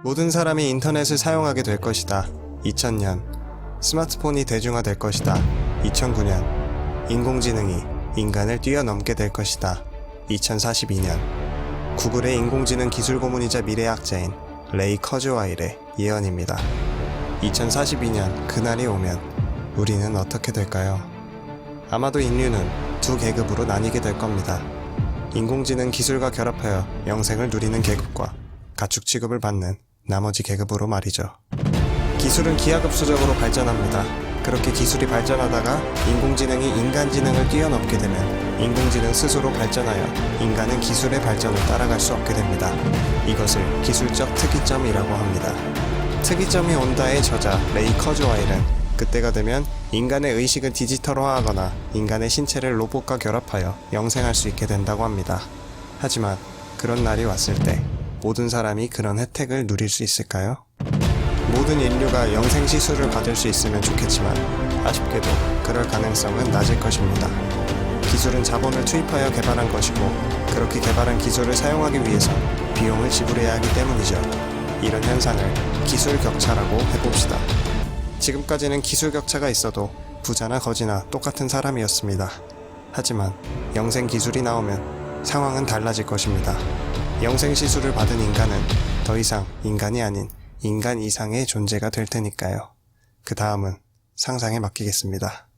모든 사람이 인터넷을 사용하게 될 것이다. 2000년. 스마트폰이 대중화될 것이다. 2009년. 인공지능이 인간을 뛰어넘게 될 것이다. 2042년. 구글의 인공지능 기술 고문이자 미래학자인 레이 커즈와일의 예언입니다. 2042년 그날이 오면 우리는 어떻게 될까요? 아마도 인류는 두 계급으로 나뉘게 될 겁니다. 인공지능 기술과 결합하여 영생을 누리는 계급과 가축 취급을 받는 나머지 계급으로 말이죠. 기술은 기하급수적으로 발전합니다. 그렇게 기술이 발전하다가 인공지능이 인간지능을 뛰어넘게 되면 인공지능 스스로 발전하여 인간은 기술의 발전을 따라갈 수 없게 됩니다. 이것을 기술적 특이점이라고 합니다. 특이점이 온다의 저자 레이 커즈와일은 그때가 되면 인간의 의식을 디지털화하거나 인간의 신체를 로봇과 결합하여 영생할 수 있게 된다고 합니다. 하지만 그런 날이 왔을 때 모든 사람이 그런 혜택을 누릴 수 있을까요? 모든 인류가 영생 시술을 받을 수 있으면 좋겠지만 아쉽게도 그럴 가능성은 낮을 것입니다. 기술은 자본을 투입하여 개발한 것이고 그렇게 개발한 기술을 사용하기 위해서 비용을 지불해야 하기 때문이죠. 이런 현상을 기술 격차라고 해봅시다. 지금까지는 기술 격차가 있어도 부자나 거지나 똑같은 사람이었습니다. 하지만 영생 기술이 나오면 상황은 달라질 것입니다. 영생 시술을 받은 인간은 더 이상 인간이 아닌 인간 이상의 존재가 될 테니까요. 그 다음은 상상에 맡기겠습니다.